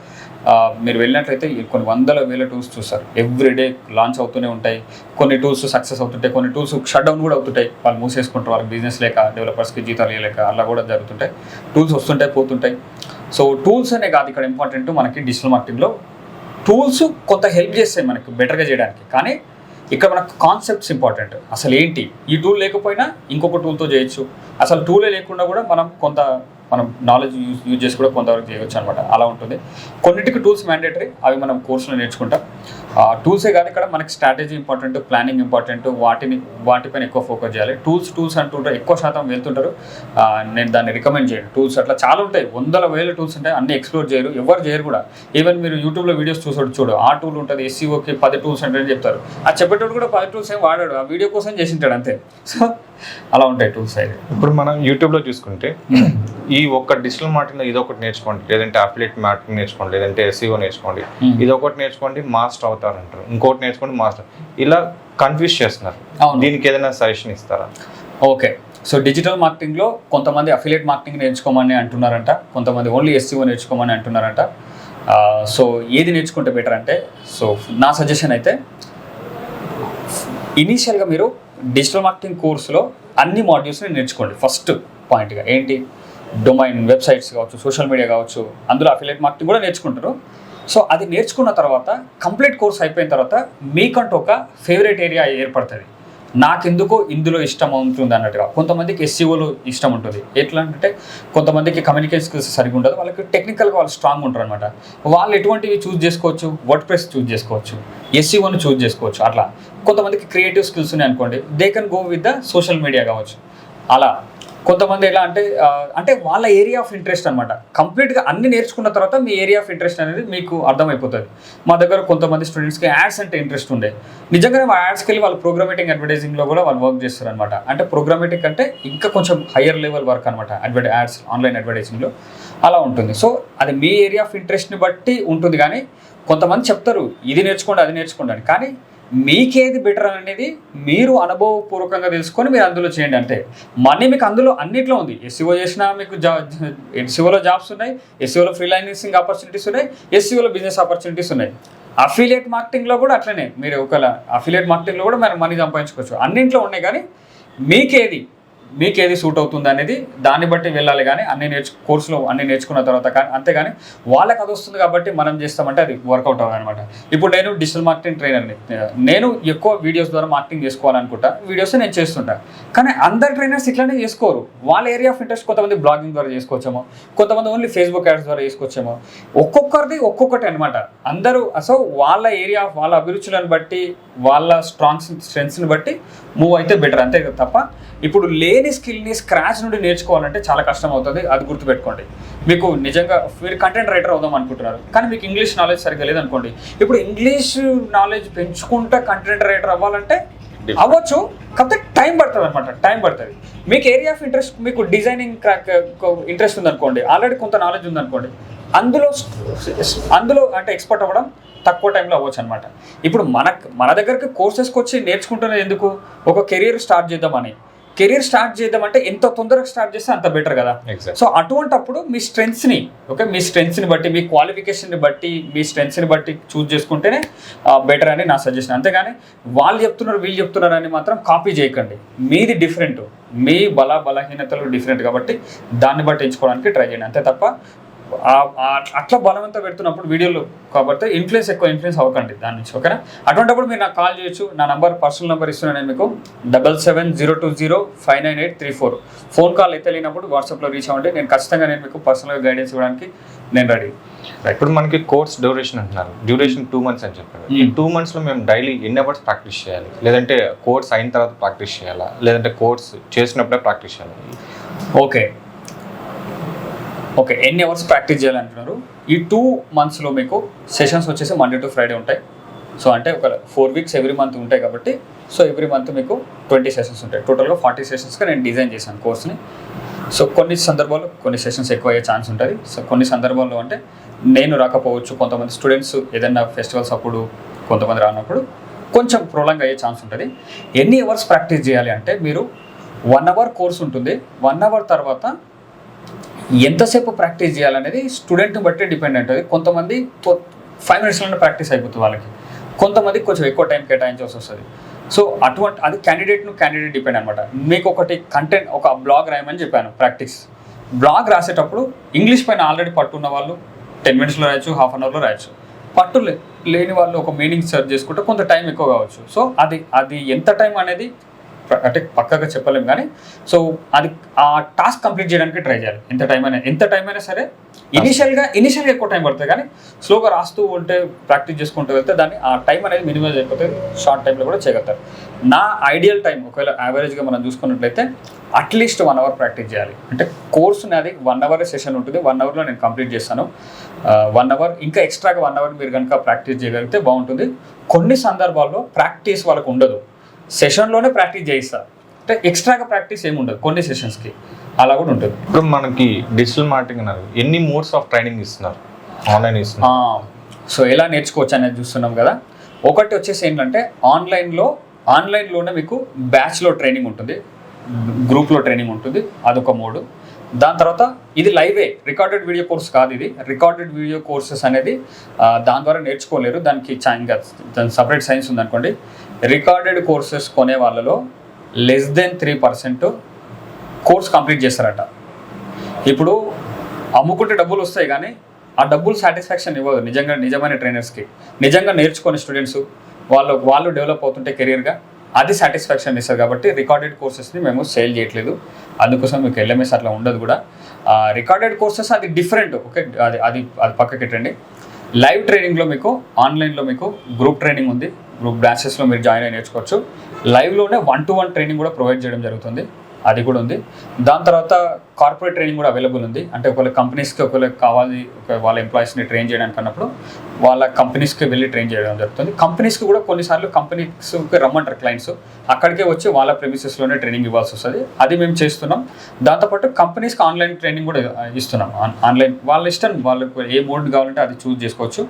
మీరు వెళ్ళినట్లయితే కొన్ని వందల వేల టూల్స్ చూస్తారు. ఎవ్రీడే లాంచ్ అవుతూనే ఉంటాయి. కొన్ని టూల్స్ సక్సెస్ అవుతుంటాయి. కొన్ని టూల్స్ షట్ డౌన్ కూడా అవుతుంటాయి. వాళ్ళు మూసేసుకుంటారు. వాళ్ళకి బిజినెస్ లేక డెవలపర్స్కి జీతాలు లేక అలా కూడా జరుగుతుంటాయి. టూల్స్ వస్తుంటాయి పోతుంటాయి. సో టూల్స్ అనే కాదు ఇక్కడ ఇంపార్టెంట్ మనకి డిజిటల్ మార్కెటింగ్లో. టూల్స్ కొంత హెల్ప్ చేస్తాయి మనకి బెటర్గా చేయడానికి. కానీ ఇక్కడ మనకు కాన్సెప్ట్స్ ఇంపార్టెంట్ అసలు ఏంటి? ఈ టూల్ లేకపోయినా ఇంకొక టూల్తో చేయొచ్చు. అసలు టూలే లేకుండా కూడా మనం కొంత మనం నాలెడ్జ్ యూజ్ యూజ్ చేసి కూడా కొంతవరకు చేయొచ్చు అనమాట అలా ఉంటుంది. కొన్నిటికి టూల్స్ మ్యాండేటరీ అవి మనం కోర్సులో నేర్చుకుంటాం. టూల్సే కాదు ఇక్కడ మనకి స్ట్రాటజీ ఇంపార్టెంట్ ప్లానింగ్ ఇంపార్టెంట్ వాటిని వాటిపైన ఎక్కువ ఫోకస్ చేయాలి. టూల్స్ టూల్స్ అంటుంటారు ఎక్కువ శాతం వెళ్తుంటారు. నేను దాన్ని రికమెండ్ చేయను. టూల్స్ అట్లా చాలా ఉంటాయి. వందల వేల టూల్స్ ఉంటాయి. అన్ని ఎక్స్ప్లోర్ చేయరు. ఎవరు చేయరు కూడా. ఈవెన్ మీరు యూట్యూబ్లో వీడియోస్ చూసాడు చూడు. ఆ టూల్ ఉంటుంది ఎస్సీఓకి పది టూల్స్ అంటే చెప్తారు. ఆ చెప్పేటోడు కూడా పది టూల్స్ ఏం వాడాడు. ఆ వీడియో కోసం చేసింటాడు అంతే. సో అలా ఉంటాయి టూల్స్ అయితే ఇప్పుడు మనం యూట్యూబ్లో చూసుకుంటే ఈ ఒక్క డిజిటల్ మార్కెటింగ్ ఇది ఒకటి నేర్చుకోండి లేదంటే అఫిలియేట్ మార్కెటింగ్ నేర్చుకోండి లేదంటే ఎస్సీఓ నేర్చుకోండి Hmm. ఇది ఒకటి నేర్చుకోండి మాస్టర్ అవుతారు అంటారు. ఇంకోటి నేర్చుకోండి మాస్టర్. ఇలా కన్ఫ్యూజ్ చేస్తున్నారు. అవును. దీనికి ఏదైనా సజెషన్ ఇస్తారా? ఓకే. సో డిజిటల్ మార్కెటింగ్లో కొంతమంది అఫిలియేట్ మార్కెటింగ్ నేర్చుకోమని అంటున్నారంట కొంతమంది ఓన్లీ ఎస్సీఓ నేర్చుకోమని అంటున్నారంట. సో ఏది నేర్చుకుంటే బెటర్ అంటే సో నా సజెషన్ అయితే ఇనీషియల్గా మీరు డిజిటల్ మార్కెటింగ్ కోర్సులో అన్ని మాడ్యూల్స్ని నేర్చుకోండి. ఫస్ట్ పాయింట్గా ఏంటి? డొమైన్ వెబ్సైట్స్ కావచ్చు సోషల్ మీడియా కావచ్చు అందులో అఫిలియేట్ మార్కెటింగ్ కూడా నేర్చుకుంటారు. సో అది నేర్చుకున్న తర్వాత కంప్లీట్ కోర్స్ అయిపోయిన తర్వాత మీకంటూ ఒక ఫేవరెట్ ఏరియా ఏర్పడుతుంది. నాకెందుకో ఇందులో ఇష్టం ఉంటుంది అన్నట్టుగా. కొంతమందికి ఎస్సీఓలు ఇష్టం ఉంటుంది. ఎట్లా అంటే కొంతమందికి కమ్యూనికేషన్ స్కిల్స్ సరిగా ఉండదు. వాళ్ళకి టెక్నికల్గా వాళ్ళు స్ట్రాంగ్ ఉంటారు అనమాట వాళ్ళు ఎటువంటివి చూస్ చేసుకోవచ్చు? వర్డ్ ప్రెస్ చూస్ చేసుకోవచ్చు ఎస్సీఓని చూస్ చేసుకోవచ్చు. అట్లా. కొంతమందికి క్రియేటివ్ స్కిల్స్ ఉన్నాయి అనుకోండి they can go with the social media కావచ్చు. అలా. కొంతమంది ఎలా అంటే అంటే వాళ్ళ ఏరియా ఆఫ్ ఇంట్రెస్ట్ అనమాట కంప్లీట్గా అన్ని నేర్చుకున్న తర్వాత మీ ఏరియా ఆఫ్ ఇంట్రెస్ట్ అనేది మీకు అర్థమైపోతుంది. మా దగ్గర కొంతమంది స్టూడెంట్స్కి యాడ్స్ అంటే ఇంట్రెస్ట్ ఉండే. నిజంగానే మా యాడ్స్కి వెళ్ళి వాళ్ళు ప్రోగ్రామేటింగ్ అడ్వర్టైజింగ్లో కూడా వాళ్ళు వర్క్ చేస్తారు అనమాట అంటే ప్రోగ్రామేటింగ్ అంటే ఇంకా కొంచెం హయ్యర్ లెవెల్ వర్క్ అనమాట అడ్వర్టై యాడ్స్ ఆన్లైన్ అడ్వర్టైజింగ్లో అలా ఉంటుంది. సో అది మీ ఏరియా ఆఫ్ ఇంట్రెస్ట్ని బట్టి ఉంటుంది. కానీ కొంతమంది చెప్తారు ఇది నేర్చుకోండి అది నేర్చుకోండి అని. కానీ మీకేది బెటర్ అనేది మీరు అనుభవపూర్వకంగా తెలుసుకొని మీరు అందులో చేయండి అంటే మనీ మీకు అందులో అన్నిట్లో ఉంది. ఎస్సీఓ చేసినా మీకు జా ఎస్సీఓలో జాబ్స్ ఉన్నాయి ఎస్సీఓలో ఫ్రీలాన్సింగ్ ఆపర్చునిటీస్ ఉన్నాయి ఎస్సీఓలో బిజినెస్ ఆపర్చునిటీస్ ఉన్నాయి. అఫిలియేట్ మార్కెటింగ్లో కూడా అట్లనే. మీరు ఒకవేళ అఫిలియేట్ మార్కెటింగ్లో కూడా మనం మనీ సంపాదించుకోవచ్చు. అన్నింట్లో ఉన్నాయి కానీ మీకేది మీకు ఏది సూట్ అవుతుంది అనేది దాన్ని బట్టి వెళ్ళాలి కానీ అన్ని నేర్చు కోర్సులో అన్ని నేర్చుకున్న తర్వాత కానీ అంతేగాని వాళ్ళకి అది వస్తుంది కాబట్టి మనం చేస్తామంటే అది వర్కౌట్ అవ్వదు అనమాట ఇప్పుడు నేను డిజిటల్ మార్కెటింగ్ ట్రైనర్ని నేను ఎక్కువ వీడియోస్ ద్వారా మార్కెటింగ్ చేసుకోవాలనుకుంటా. వీడియోస్ నేను చేస్తుంటా. కానీ అందరు ట్రైనర్స్ ఇట్లానే చేసుకోరు. వాళ్ళ ఏరియా ఆఫ్ ఇంట్రెస్ట్ కొంతమంది బ్లాగింగ్ ద్వారా చేసుకోవచ్చేమో కొంతమంది ఓన్లీ ఫేస్బుక్ యాడ్స్ ద్వారా చేసుకోవచ్చేమో. ఒక్కొక్కరిది ఒక్కొక్కటి అనమాట అందరూ అసలు వాళ్ళ ఏరియా వాళ్ళ అభిరుచులను బట్టి వాళ్ళ స్ట్రాంగ్ స్ట్రెంగ్స్ని బట్టి మూవ్ అయితే బెటర్ అంతే తప్ప ఇప్పుడు లేని స్కిల్ని స్క్రాచ్ నుండి నేర్చుకోవాలంటే చాలా కష్టం అవుతుంది అది గుర్తుపెట్టుకోండి. మీకు నిజంగా మీరు కంటెంట్ రైటర్ అవుదాం అనుకుంటున్నారు. కానీ మీకు ఇంగ్లీష్ నాలెడ్జ్ సరిగ్గా లేదనుకోండి. ఇప్పుడు ఇంగ్లీష్ నాలెడ్జ్ పెంచుకుంటా కంటెంట్ రైటర్ అవ్వాలంటే అవ్వచ్చు కాకపోతే టైం పడుతుంది అనమాట టైం పడుతుంది. మీకు ఏరియా ఆఫ్ ఇంట్రెస్ట్ మీకు డిజైనింగ్ ఇంట్రెస్ట్ ఉందనుకోండి ఆల్రెడీ కొంత నాలెడ్జ్ ఉందనుకోండి అందులో అందులో అంటే ఎక్స్పర్ట్ అవ్వడం తక్కువ టైంలో అవ్వచ్చు అనమాట ఇప్పుడు మన మన దగ్గరికి కోర్సెస్కి వచ్చి నేర్చుకుంటున్నది ఎందుకు? ఒక కెరీర్ స్టార్ట్ చేద్దామని. కెరీర్ స్టార్ట్ చేద్దామంటే ఎంత తొందరగా స్టార్ట్ చేస్తే అంత బెటర్ కదా. సో అటువంటప్పుడు మీ స్ట్రెంగ్స్ని ఓకే మీ స్ట్రెంగ్స్ని బట్టి మీ క్వాలిఫికేషన్ని బట్టి మీ స్ట్రెంగ్స్ని బట్టి చూస్ చేసుకుంటేనే బెటర్ అని నా సజెషన్. అంతేగాని వాళ్ళు చెప్తున్నారు వీళ్ళు చెప్తున్నారు అని మాత్రం కాపీ చేయకండి. మీది డిఫరెంట్. మీ బల బలహీనతలు డిఫరెంట్ కాబట్టి దాన్ని బట్టి ఎంచుకోవడానికి ట్రై చేయండి. అంతే తప్ప అట్లా బలవంతం పెడుతున్నప్పుడు వీడియోలు కాబట్టి ఇన్ఫ్లుయెన్స్ ఎక్కువ ఇన్ఫ్లుయెన్స్ అవ్వకండి దాని నుంచి ఓకేనా? అటువంటిప్పుడు మీరు నాకు కాల్ చేయొచ్చు. నా నంబర్ పర్సనల్ నెంబర్ ఇస్తున్నాను నేను మీకు. Double seven zero two zero five nine eight three four phone call అయితే లేనప్పుడు వాట్సాప్లో రీచ్ అవ్వండి. నేను ఖచ్చితంగా నేను మీకు పర్సనల్గా గైడెన్స్ ఇవ్వడానికి నేను రెడీ ఇప్పుడు మనకి కోర్స్ డ్యూరేషన్ అంటున్నారు. డ్యూరేషన్ టూ మంత్స్ అని చెప్పారు. ఈ Hmm. టూ మంత్స్లో మేము డైలీ ఎన్ని అవర్స్ ప్రాక్టీస్ చేయాలి? లేదంటే కోర్స్ అయిన తర్వాత ప్రాక్టీస్ చేయాలా? లేదంటే కోర్స్ చేసినప్పుడే ప్రాక్టీస్ చేయాలి? ఓకే ఓకే ఎన్ని అవర్స్ ప్రాక్టీస్ చేయాలంటున్నారు ఈ టూ మంత్స్లో మీకు సెషన్స్ వచ్చేసి మండే టు ఫ్రైడే ఉంటాయి. సో అంటే ఒక ఫోర్ వీక్స్ ఎవ్రీ మంత్ ఉంటాయి కాబట్టి సో ఎవ్రీ మంత్ మీకు ట్వంటీ సెషన్స్ ఉంటాయి. టోటల్గా ఫార్టీ సెషన్స్గా నేను డిజైన్ చేశాను కోర్స్ని. సో కొన్ని సందర్భాల్లో కొన్ని సెషన్స్ ఎక్కువ అయ్యే ఛాన్స్ ఉంటుంది. సో కొన్ని సందర్భాల్లో అంటే నేను రాకపోవచ్చు కొంతమంది స్టూడెంట్స్ ఏదైనా ఫెస్టివల్స్ అప్పుడు కొంతమంది రానప్పుడు కొంచెం ప్రొలాంగ్ అయ్యే ఛాన్స్ ఉంటుంది. ఎన్ని అవర్స్ ప్రాక్టీస్ చేయాలి అంటే మీరు వన్ అవర్ కోర్స్ ఉంటుంది. వన్ అవర్ తర్వాత ఎంతసేపు ప్రాక్టీస్ చేయాలనేది స్టూడెంట్ని బట్టి డిపెండ్ ఉంటుంది కొంతమంది ఫైవ్ మినిట్స్లోనే ప్రాక్టీస్ అయిపోతుంది వాళ్ళకి. కొంతమంది కొంచెం ఎక్కువ టైం కేటాయించాల్సి వస్తుంది. సో అటువంటి అది క్యాండిడేట్ను క్యాండిడేట్ డిపెండ్ అనమాట. మీకు ఒకటి కంటెంట్ ఒక బ్లాగ్ రాయమని చెప్పాను ప్రాక్టీస్ బ్లాగ్ రాసేటప్పుడు ఇంగ్లీష్ పైన ఆల్రెడీ పట్టున్న వాళ్ళు టెన్ మినిట్స్లో రాయొచ్చు హాఫ్ అన్ అవర్లో రాయొచ్చు. పట్టు లేని వాళ్ళు ఒక మీనింగ్ సెర్చ్ చేసుకుంటే కొంత టైం ఎక్కువ కావచ్చు. సో అది అది ఎంత టైం అనేది అంటే పక్కగా చెప్పలేం కానీ సో అది ఆ టాస్క్ కంప్లీట్ చేయడానికి ట్రై చేయాలి. ఎంత టైం అయినా ఎంత టైం అయినా సరే ఇనిషియల్గా ఇనిషియల్గా ఎక్కువ టైం పడుతుంది కానీ స్లోగా రాస్తూ ఉంటే ప్రాక్టీస్ చేసుకుంటూ వెళ్తే దాన్ని ఆ టైం అనేది మినిమైజ్ అయిపోతుంది షార్ట్ టైంలో కూడా చేయగలుగుతారు. నా ఐడియల్ టైం ఒకవేళ యావరేజ్గా మనం చూసుకున్నట్లయితే అట్లీస్ట్ వన్ అవర్ ప్రాక్టీస్ చేయాలి. అంటే కోర్సు నాది వన్ అవర్ సెషన్ ఉంటుంది. వన్ అవర్లో నేను కంప్లీట్ చేస్తాను. వన్ అవర్ ఇంకా ఎక్స్ట్రాగా వన్ అవర్ మీరు కనుక ప్రాక్టీస్ చేయగలిగితే బాగుంటుంది. కొన్ని సందర్భాల్లో ప్రాక్టీస్ వాళ్ళకు ఉండదు. సెషన్లోనే ప్రాక్టీస్ చేయిస్తారు అంటే ఎక్స్ట్రాగా ప్రాక్టీస్ ఏమి ఉండదు. కొన్ని సెషన్స్కి. అలా కూడా ఉంటుంది. ఇప్పుడు మనకి డిజిటల్ మార్కెటింగ్ అన్నారు. ఎన్ని మోడ్స్ ఆఫ్ ట్రైనింగ్ ఇస్తున్నారు? ఆన్లైన్ ఇస్తున్నారు. సో ఎలా నేర్చుకోవచ్చు అనేది చూస్తున్నాం కదా. ఒకటి వచ్చేసి ఏంటంటే ఆన్లైన్లో ఆన్లైన్లోనే మీకు బ్యాచ్లో ట్రైనింగ్ ఉంటుంది. గ్రూప్లో ట్రైనింగ్ ఉంటుంది. అదొక మోడ్. దాని తర్వాత ఇది లైవే. రికార్డెడ్ వీడియో కోర్స్ కాదు ఇది. రికార్డెడ్ వీడియో కోర్సెస్ అనేది దాని ద్వారా నేర్చుకోలేరు. దానికి ఇంకా దాని సపరేట్ సైన్స్ ఉందనుకోండి. రికార్డెడ్ కోర్సెస్ కొనే వాళ్ళలో less than three percent course complete చేస్తారట. ఇప్పుడు అమ్ముకుంటే డబ్బులు వస్తాయి కానీ ఆ డబ్బులు సాటిస్ఫాక్షన్ ఇవ్వదు. నిజంగా నిజమైన ట్రైనర్స్కి. నిజంగా నేర్చుకునే స్టూడెంట్స్ వాళ్ళు వాళ్ళు డెవలప్ అవుతుంటే కెరీర్గా అది సాటిస్ఫాక్షన్ ఇస్తారు కాబట్టి రికార్డెడ్ కోర్సెస్ని మేము సేల్ చేయట్లేదు. అందుకోసం మీకు ఎల్ఎంఎస్ అట్లా ఉండదు కూడా. రికార్డెడ్ కోర్సెస్ అది డిఫరెంట్ ఓకే అది అది అది పక్కకి పెట్టండి లైవ్ ట్రైనింగ్లో మీకు ఆన్లైన్లో మీకు గ్రూప్ ట్రైనింగ్ ఉంది. గ్రూప్ బ్రాంచెస్లో మీరు జాయిన్ అయి నేర్చుకోవచ్చు. లైవ్లోనే వన్ టు వన్ ట్రైనింగ్ కూడా ప్రొవైడ్ చేయడం జరుగుతుంది. అది కూడా ఉంది. దాని తర్వాత కార్పొరేట్ ట్రైనింగ్ కూడా అవైలబుల్ ఉంది. అంటే ఒకవేళ కంపెనీస్కి ఒకవేళ కావాలి ఒక వాళ్ళ ఎంప్లాయీస్ని ట్రైన్ చేయడానికి అన్నప్పుడు వాళ్ళ కంపెనీస్కి వెళ్ళి ట్రైన్ చేయడం జరుగుతుంది. కంపెనీస్కి కూడా కొన్నిసార్లు కంపెనీస్కి రమ్మంటారు క్లయింట్స్ అక్కడికే వచ్చి వాళ్ళ ప్రెమిసెస్లోనే ట్రైనింగ్ ఇవ్వాల్సి వస్తుంది. అది మేము చేస్తున్నాం. దాంతోపాటు కంపెనీస్కి ఆన్లైన్ ట్రైనింగ్ కూడా ఇస్తున్నాం. ఆన్- ఆన్లైన్ వాళ్ళ ఇష్టం వాళ్ళకు ఏ మోడ్ కావాలంటే అది చూస్ చేసుకోవచ్చు.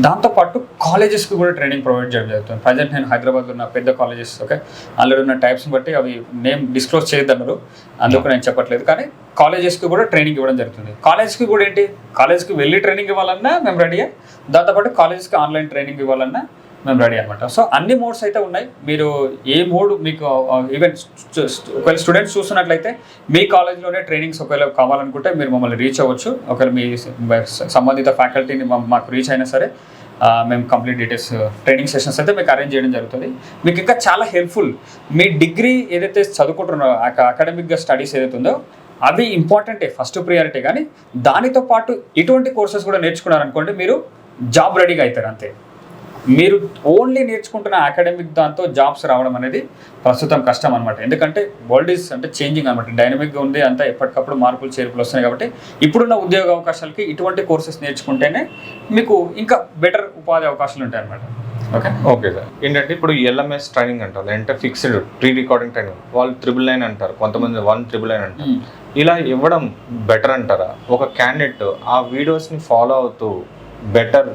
దాంతోపాటు కాలేజెస్కి కూడా ట్రైనింగ్ ప్రొవైడ్ చేయడం జరుగుతుంది. ప్రజెంట్ నేను హైదరాబాద్లో ఉన్న పెద్ద కాలేజెస్ ఓకే అందులో ఉన్న టైప్స్ని బట్టి అవి నేమ్ డిస్క్లోజ్ చేయొద్దన్నారు. అందుకు నేను చెప్పట్లేదు. కానీ కాలేజెస్కి కూడా ట్రైనింగ్ ఇవ్వడం జరుగుతుంది. కాలేజ్కి కూడా ఏంటి? కాలేజ్కి వెళ్ళి ట్రైనింగ్ ఇవ్వాలన్నా మేము రెడీయే దాంతోపాటు కాలేజెస్కి ఆన్లైన్ ట్రైనింగ్ ఇవ్వాలన్నా మేము రెడీ అనమాట సో అన్ని మోడ్స్ అయితే ఉన్నాయి. మీరు ఏ మోడ్ మీకు ఈవెన్ ఒకవేళ స్టూడెంట్స్ చూస్తున్నట్లయితే మీ కాలేజ్లోనే ట్రైనింగ్స్ ఒకవేళ కావాలనుకుంటే మీరు మమ్మల్ని రీచ్ అవ్వచ్చు. ఒకవేళ మీ సంబంధిత ఫ్యాకల్టీని మాకు రీచ్ అయినా సరే మేము కంప్లీట్ డీటెయిల్స్ ట్రైనింగ్ సెషన్స్ అయితే మీకు అరేంజ్ చేయడం జరుగుతుంది. మీకు ఇంకా చాలా హెల్ప్ఫుల్. మీ డిగ్రీ ఏదైతే చదువుకుంటున్నారో అకాడమిక్గా స్టడీస్ ఏదైతే ఉందో అవి ఇంపార్టెంటే ఫస్ట్ ప్రియారిటీ కానీ దానితో పాటు ఇటువంటి కోర్సెస్ కూడా నేర్చుకున్నారనుకోండి మీరు జాబ్ రెడీగా అవుతారు అంతే. మీరు ఓన్లీ నేర్చుకుంటున్న అకాడమిక్ దాంతో జాబ్స్ రావడం అనేది ప్రస్తుతం కష్టం అనమాట ఎందుకంటే వరల్డ్ ఈస్ అంటే చేంజింగ్ అనమాట డైనమిక్గా ఉంది అంతా ఎప్పటికప్పుడు మార్పులు చేర్పులు వస్తున్నాయి కాబట్టి ఇప్పుడున్న ఉద్యోగ అవకాశాలకి ఇటువంటి కోర్సెస్ నేర్చుకుంటేనే మీకు ఇంకా బెటర్ ఉపాధి అవకాశాలు ఉంటాయి అనమాట ఓకే ఓకే సార్ ఏంటంటే ఇప్పుడు ఎల్ఎంఎస్ ట్రైనింగ్ అంటారు అంటే ఫిక్స్డ్ ప్రీ రికార్డింగ్ ట్రైనింగ్ వాళ్ళు త్రిబుల్ నైన్ అంటారు కొంతమంది వన్ త్రిబుల్ నైన్ అంటారు. ఇలా ఇవ్వడం బెటర్ అంటారా? ఒక క్యాండిడేట్ ఆ వీడియోస్ని ఫాలో అవుతూ బెటర్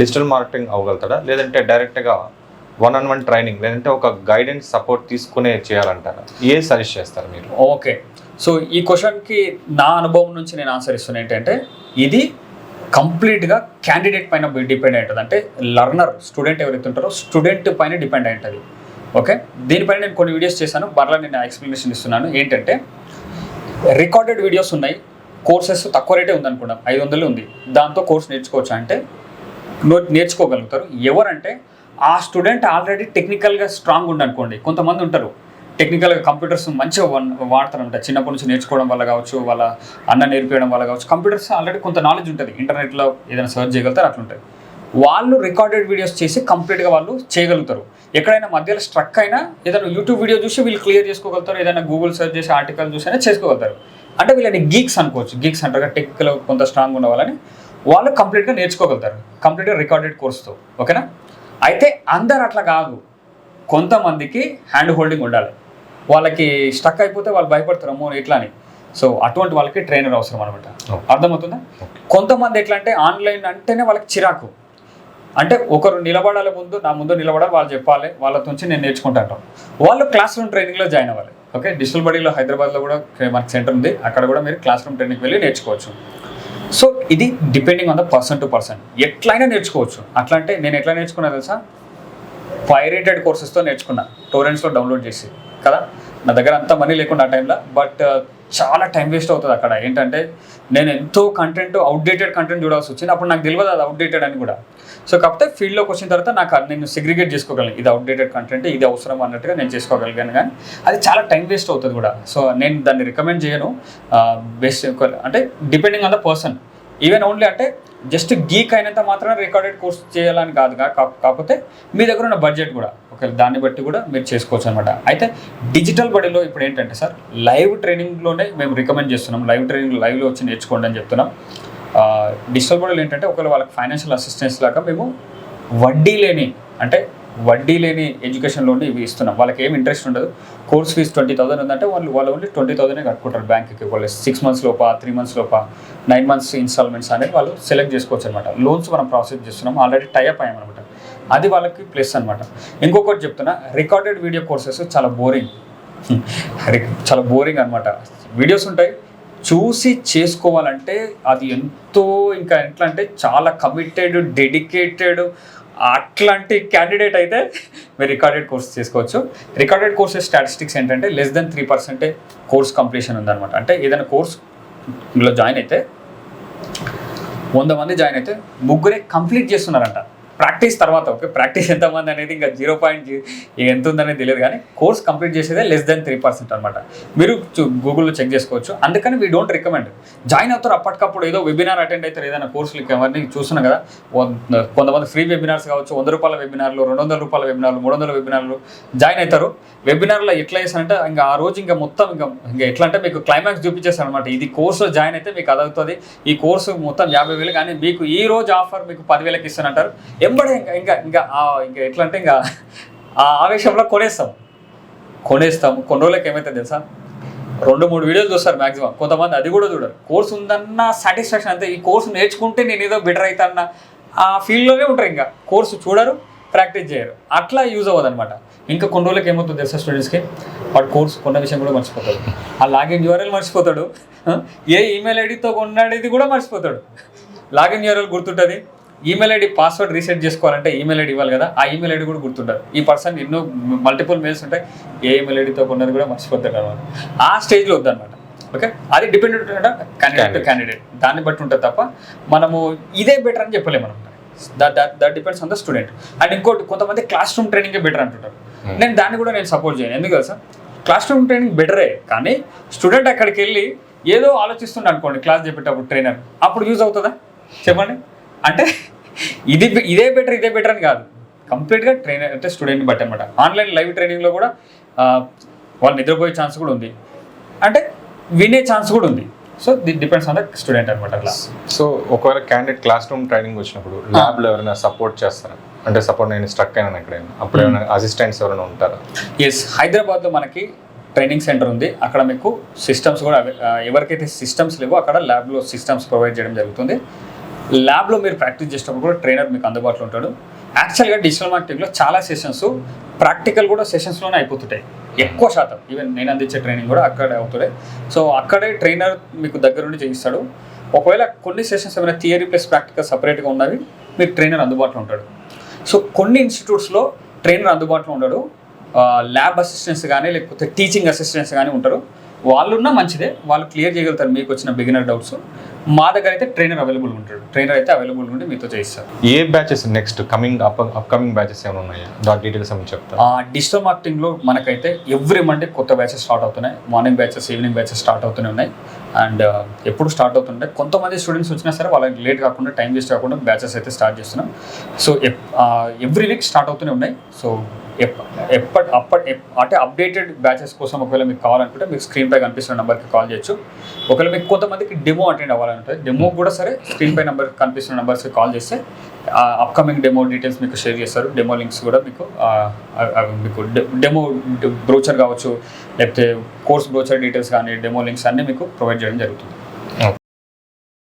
డిజిటల్ మార్కెటింగ్ అవ్వగలుగుతాడా? లేదంటే డైరెక్ట్గా వన్ ఆన్ వన్ ట్రైనింగ్ లేదంటే ఒక గైడెన్స్ సపోర్ట్ తీసుకునే చేయాలంటారా? ఏ సజెస్ట్ చేస్తారు మీరు? ఓకే సో ఈ క్వశ్చన్కి నా అనుభవం నుంచి నేను ఆన్సర్ ఇస్తున్నా ఏంటంటే ఇది కంప్లీట్గా క్యాండిడేట్ పైన డిపెండ్ అయి ఉంటుంది అంటే లర్నర్ స్టూడెంట్ ఎవరైతే ఉంటారో స్టూడెంట్ పైన డిపెండ్ అయి ఉంటుంది ఓకే దీనిపైన నేను కొన్ని వీడియోస్ చేశాను. మరలా నేను ఎక్స్ప్లెనేషన్ ఇస్తున్నాను. ఏంటంటే రికార్డెడ్ వీడియోస్ ఉన్నాయి. కోర్సెస్ తక్కువ రేటే ఉందనుకున్నాం ఐదు వందలు ఉంది. దాంతో కోర్స్ నేర్చుకోవచ్చు అంటే నేర్చుకోగలుగుతారు. ఎవరంటే ఆ స్టూడెంట్ ఆల్రెడీ టెక్నికల్గా స్ట్రాంగ్ ఉండనుకోండి కొంతమంది ఉంటారు. టెక్నికల్గా కంప్యూటర్స్ మంచిగా వన్- వాడతారు అంట చిన్నప్పటి నుంచి నేర్చుకోవడం వల్ల కావచ్చు వాళ్ళ అన్న నేర్పించడం వల్ల కావచ్చు కంప్యూటర్స్ ఆల్రెడీ కొంత నాలెడ్జ్ ఉంటుంది. ఇంటర్నెట్లో ఏదైనా సర్చ్ చేయగలుగుతారు అట్లుంటుంది వాళ్ళు రికార్డెడ్ వీడియోస్ చేసి కంప్లీట్గా వాళ్ళు చేయగలుగుతారు. ఎక్కడైనా మధ్యలో స్ట్రక్ అయినా ఏదైనా యూట్యూబ్ వీడియో చూసి వీళ్ళు క్లియర్ చేసుకోగలుగుతారు. ఏదైనా గూగుల్ సెర్చ్ చేసి ఆర్టికల్ చూసి అయినా చేసుకోగలుగుతారు. అంటే వీళ్ళని గీక్స్ అనుకోవచ్చు. గీక్స్ అంటారు టెక్నికల్ కొంత స్ట్రాంగ్ ఉన్న వాళ్ళని. వాళ్ళు కంప్లీట్గా నేర్చుకోగలుగుతారు. కంప్లీట్గా రికార్డెడ్ కోర్స్తో ఓకేనా? అయితే అందరు అట్లా కాదు. కొంతమందికి హ్యాండ్ హోల్డింగ్ ఉండాలి. వాళ్ళకి స్టక్ అయిపోతే వాళ్ళు భయపడతారు అమ్మో ఇట్లా అని. సో అటువంటి వాళ్ళకి ట్రైనర్ అవసరం అనమాట. అర్థమవుతుందా? కొంతమంది ఎట్లా అంటే ఆన్లైన్ అంటేనే వాళ్ళకి చిరాకు. అంటే ఒకరు నిలబడాలి ముందు నా ముందు నిలబడాలి వాళ్ళు చెప్పాలి వాళ్ళతో నుంచి నేను నేర్చుకుంటాను వాళ్ళు క్లాస్ రూమ్ ట్రైనింగ్లో జాయిన్ అవ్వాలి. ఓకే డిజిటల్ బడీలో హైదరాబాద్లో కూడా మనకి సెంటర్ ఉంది. అక్కడ కూడా మీరు క్లాస్ రూమ్ ట్రైనింగ్కి వెళ్ళి నేర్చుకోవచ్చు. సో ఇది depending on the person to person ఎట్లయినా నేర్చుకోవచ్చు. అట్లా అంటే నేను ఎట్లా నేర్చుకున్నా తెలుసా? పైరేటెడ్ కోర్సెస్తో నేర్చుకున్నా. టోరెంట్స్లో డౌన్లోడ్ చేసి. కదా? నా దగ్గర అంత మనీ లేకుండా ఆ టైంలో బట్ uh, చాలా టైం వేస్ట్ అవుతుంది అక్కడ. ఏంటంటే నేను ఎంతో కంటెంట్ అవుట్డేటెడ్ కంటెంట్ చూడాల్సి వచ్చింది. అప్పుడు నాకు తెలియదు అది అవుట్డేటెడ్ అని కూడా. సో కాకపోతే ఫీల్డ్లోకి వచ్చిన తర్వాత నాకు అది నేను సెగ్రిగేట్ చేసుకోగలను. ఇది అవుట్డేటెడ్ కంటెంట్ ఇది అవసరం అన్నట్టుగా నేను చేసుకోగలిగాను కానీ అది చాలా టైం వేస్ట్ అవుతుంది కూడా. సో నేను దాన్ని రికమెండ్ చేయను. Uh, బెస్ట్ అంటే depending on the person even only అంటే జస్ట్ గీక్ అయినంత మాత్రం రికార్డెడ్ కోర్స్ చేయాలని కాదు కాకపోతే మీ దగ్గర ఉన్న బడ్జెట్ కూడా ఒకవేళ దాన్ని బట్టి కూడా మీరు చేసుకోవచ్చు అనమాట అయితే డిజిటల్ బడిలో ఇప్పుడు ఏంటంటే సార్ లైవ్ ట్రైనింగ్లోనే మేము రికమెండ్ చేస్తున్నాం. లైవ్ ట్రైనింగ్ లైవ్లో వచ్చి నేర్చుకోండి అని చెప్తున్నాం. డిజిటల్ బడీలు ఏంటంటే ఒకవేళ వాళ్ళకి ఫైనాన్షియల్ అసిస్టెన్స్ లాగా మేము వడ్డీ లేని అంటే వడ్డీ లేని ఎడ్యుకేషన్ లోన్ ఇవి ఇస్తున్నాం. వాళ్ళకి ఏం ఇంట్రెస్ట్ ఉండదు. కోర్స్ ఫీజ్ ట్వంటీ థౌసండ్ ఉందంటే వాళ్ళు వాళ్ళు ఓన్లీ ట్వంటీ థౌసండే కట్టుకుంటారు బ్యాంక్కి. వాళ్ళు సిక్స్ మంత్స్ లోప త్రీ మంత్స్ లోప నైన్ మంత్స్ ఇన్స్టాల్మెంట్స్ అనేది వాళ్ళు సెలెక్ట్ చేసుకోవచ్చు అనమాట లోన్స్ మనం ప్రాసెస్ చేస్తున్నాం. ఆల్రెడీ టైఅప్ అయ్యామన్నమాట అది వాళ్ళకి ప్లస్ అనమాట ఇంకొకటి చెప్తున్నా రికార్డెడ్ వీడియో కోర్సెస్ చాలా బోరింగ్. చాలా బోరింగ్ అనమాట వీడియోస్ ఉంటాయి. చూసి చేసుకోవాలంటే అది ఎంతో ఇంకా ఎట్లా అంటే చాలా కమిటెడ్ డెడికేటెడ్ అట్లాంటి క్యాండిడేట్ అయితే మీరు రికార్డెడ్ కోర్స్ చేసుకోవచ్చు. రికార్డెడ్ కోర్సెస్ స్టాటిస్టిక్స్ ఏంటంటే లెస్ దెన్ త్రీ పర్సెంటే కోర్స్ కంప్లీషన్ ఉందన్నమాట. అంటే ఏదైనా కోర్స్ జాయిన్ అయితే వంద మంది జాయిన్ అయితే ముగ్గురే కంప్లీట్ చేస్తున్నారంట. ప్రాక్టీస్ తర్వాత ఓకే? ప్రాక్టీస్ ఎంతమంది అనేది ఇంకా జీరో పాయింట్ ఎంత ఉందనేది తెలియదు. కానీ కోర్స్ కంప్లీట్ చేసేదే లెస్ దెన్ త్రీ పర్సెంట్ అనమాట మీరు గూగుల్లో చెక్ చేసుకోవచ్చు. అందుకని వీ డోంట్ రికమెండ్ జాయిన్ అవుతారు అప్పటికప్పుడు ఏదో వెబినార్ అటెండ్ అవుతారు ఏదైనా కోర్సులు ఎవరిని చూస్తున్నాం కదా కొంతమంది ఫ్రీ వెబినార్స్ కావచ్చు వంద రూపాయల వెబినార్లు రెండు వందల రూపాయల వెబినార్లు మూడు వందల వెబినార్లు జాయిన్ అవుతారు. వెబినార్లో ఎట్లా చేస్తారంటే ఇంకా ఆ రోజు ఇంకా మొత్తం ఇంకా ఇంకా ఎట్లా అంటే మీకు క్లైమాక్స్ చూపించేస్తారు అనమాట ఇది కోర్సులో జాయిన్ అయితే మీకు అదవుతుంది. ఈ కోర్సు మొత్తం యాభై వేలు కానీ మీకు ఈ రోజు ఆఫర్ మీకు పదివేలకు ఇస్తానంటారు. వెంబడే ఇంకా ఇంకా ఇంకా ఇంకా ఎట్లా అంటే ఇంకా ఆ ఆవేశంలో కొనేస్తాం. కొనేస్తాం కొన్ని రోజులకి ఏమైతే తెలుసా? రెండు మూడు వీడియోలు చూస్తారు మాక్సిమం. కొంతమంది అది కూడా చూడరు. కోర్స్ ఉందన్న సాటిస్ఫాక్షన్ అంతే. ఈ కోర్సు నేర్చుకుంటే నేను ఏదో బెటర్ అవుతాన్న ఆ ఫీల్డ్లోనే ఉంటారు ఇంకా. కోర్సు చూడరు ప్రాక్టీస్ చేయరు. అట్లా యూజ్ అవ్వదు అనమాట ఇంకా కొన్ని రోజులకి ఏమవుతుంది తెలుసా స్టూడెంట్స్కి? వాడు కోర్స్ కొన్న విషయం కూడా మర్చిపోతాడు. ఆ లాగిన్ యూఆర్ఎల్ మర్చిపోతాడు. ఏ ఈమెయిల్ ఐడితో కొన్నాడేది కూడా మర్చిపోతాడు. లాగిన్ యూఆర్ఎల్ గుర్తుంటుంది? ఈమెయిల్ ఐడి పాస్వర్డ్ రీసెట్ చేసుకోవాలంటే ఈమెయిల్ ఐడి ఇవ్వాలి కదా ఆ ఈమెయిల్ ఐడి కూడా గుర్తుంటారు ఈ పర్సన్ ఎన్నో మల్టిపుల్ మెయిల్స్ ఉంటాయి ఏ ఈమెయిల్ ఐడితో కొన్నది కూడా మర్చిపోతాడు అనమాట ఆ స్టేజ్లో వద్దన్నమాట. ఓకే అది డిపెండెంట్ క్యాండిడేట్ టు క్యాండిడేట్ దాన్ని బట్టి ఉంటుంది తప్ప మనము ఇదే బెటర్ అని చెప్పలేము అనమాట. That that that depends on the student and ఇంకోటి కొంతమంది క్లాస్ రూమ్ ట్రైనింగే బెటర్ అంటుంటారు. నేను దాన్ని కూడా నేను సపోర్ట్ చేయను. ఎందుకు తెలుసా? క్లాస్ రూమ్ ట్రైనింగ్ బెటరే కానీ స్టూడెంట్ అక్కడికి వెళ్ళి ఏదో ఆలోచిస్తుండే అనుకోండి క్లాస్ చెప్పేటప్పుడు ట్రైనర్ అప్పుడు యూజ్ అవుతుందా? చెప్పండి. అంటే ఇది ఇదే బెటర్ ఇదే బెటర్ అని కాదు. కంప్లీట్గా ట్రైనర్ అంటే స్టూడెంట్ని బట్టి అనమాట ఆన్లైన్ లైవ్ ట్రైనింగ్లో కూడా వాళ్ళు నిద్రపోయే ఛాన్స్ కూడా ఉంది. అంటే వినే ఛాన్స్ కూడా ఉంది. So the depends on the student అనమాట అట్లా. సో ఒకవేళ క్యాండిడేట్ క్లాస్ రూమ్ ట్రైనింగ్ వచ్చినప్పుడు ల్యాబ్లో ఎవరైనా సపోర్ట్ చేస్తారా? అంటే సపోర్ట్ నేను స్ట్రక్ అయినాను ఎక్కడైనా. అప్పుడు ఏమైనా అసిస్టెంట్స్ ఎవరైనా ఉంటారా? ఎస్ హైదరాబాద్లో మనకి ట్రైనింగ్ సెంటర్ ఉంది. అక్కడ మీకు సిస్టమ్స్ కూడా ఎవరికైతే సిస్టమ్స్ లేవో అక్కడ ల్యాబ్లో సిస్టమ్స్ ప్రొవైడ్ చేయడం జరుగుతుంది. ల్యాబ్లో మీరు ప్రాక్టీస్ చేసేటప్పుడు కూడా ట్రైనర్ మీకు అందుబాటులో ఉంటాడు. యాక్చువల్గా డిజిటల్ మార్కెటింగ్లో చాలా సెషన్స్ ప్రాక్టికల్ కూడా సెషన్స్లోనే అయిపోతుంటాయి. ఎక్కువ శాతం. ఈవెన్ నేను అందించే ట్రైనింగ్ కూడా అక్కడే అవుతుంటాయి సో అక్కడే ట్రైనర్ మీకు దగ్గరుండి చేయిస్తాడు. ఒకవేళ కొన్ని సెషన్స్ ఏమైనా థియరీ ప్లస్ ప్రాక్టికల్ సపరేట్గా ఉన్నవి మీకు ట్రైనర్ అందుబాటులో ఉంటాడు. సో కొన్ని ఇన్స్టిట్యూట్స్లో ట్రైనర్ అందుబాటులో ఉండడు. ల్యాబ్ అసిస్టెంట్స్ కానీ లేకపోతే టీచింగ్ అసిస్టెంట్స్ కానీ ఉంటారు. వాళ్ళున్నా మంచిదే వాళ్ళు క్లియర్ చేయగలుగుతారు మీకు వచ్చిన బిగినర్ డౌట్స్ మా దగ్గర అయితే ట్రైనర్ అవైలబుల్ ఉంటాడు. ట్రైనర్ అయితే అవైలబుల్ ఉండి మీతో చేయిస్తారు. ఏ batches next coming up upcoming batches ఏమైనా ఉన్నాయా? దాని డీటెయిల్స్ ఏమైనా చెప్తారా? ఆ డిజిటల్ మార్కెటింగ్లో మనకైతే ఎవ్రీ మండే కొత్త బ్యాచెస్ స్టార్ట్ అవుతున్నాయి. Morning batches evening batches start అవుతూనే ఉన్నాయి. అండ్ ఎప్పుడు స్టార్ట్ అవుతుంటాయి కొంతమంది స్టూడెంట్స్ వచ్చినా సరే వాళ్ళకి లేట్ కాకుండా టైం వేస్ట్ కాకుండా బ్యాచెస్ అయితే స్టార్ట్ చేస్తున్నాం. సో ఎవ్రీ వీక్ స్టార్ట్ అవుతూనే ఉన్నాయి. సో ఎప్పటి అప్పటి ఎప్- అంటే అప్డేటెడ్ బ్యాచెస్ కోసం ఒకవేళ మీకు కావాలనుకుంటే మీకు స్క్రీన్ పై కనిపిస్తున్న నెంబర్కి కాల్ చేయొచ్చు. ఒకవేళ మీకు కొంతమందికి డెమో అటెండ్ అవ్వాలంటే డెమో కూడా సరే స్క్రీన్ పై నెంబర్ కనిపిస్తున్న నెంబర్స్కి కాల్ చేస్తే అప్కమింగ్ డెమో డీటెయిల్స్ మీకు షేర్ చేస్తారు. డెమో లింక్స్ కూడా మీకు మీకు డెమో బ్రోచర్ కావచ్చు లేకపోతే కోర్స్ బ్రోచర్ డీటెయిల్స్ కానీ డెమో లింక్స్ అన్నీ మీకు ప్రొవైడ్ చేయడం జరుగుతుంది.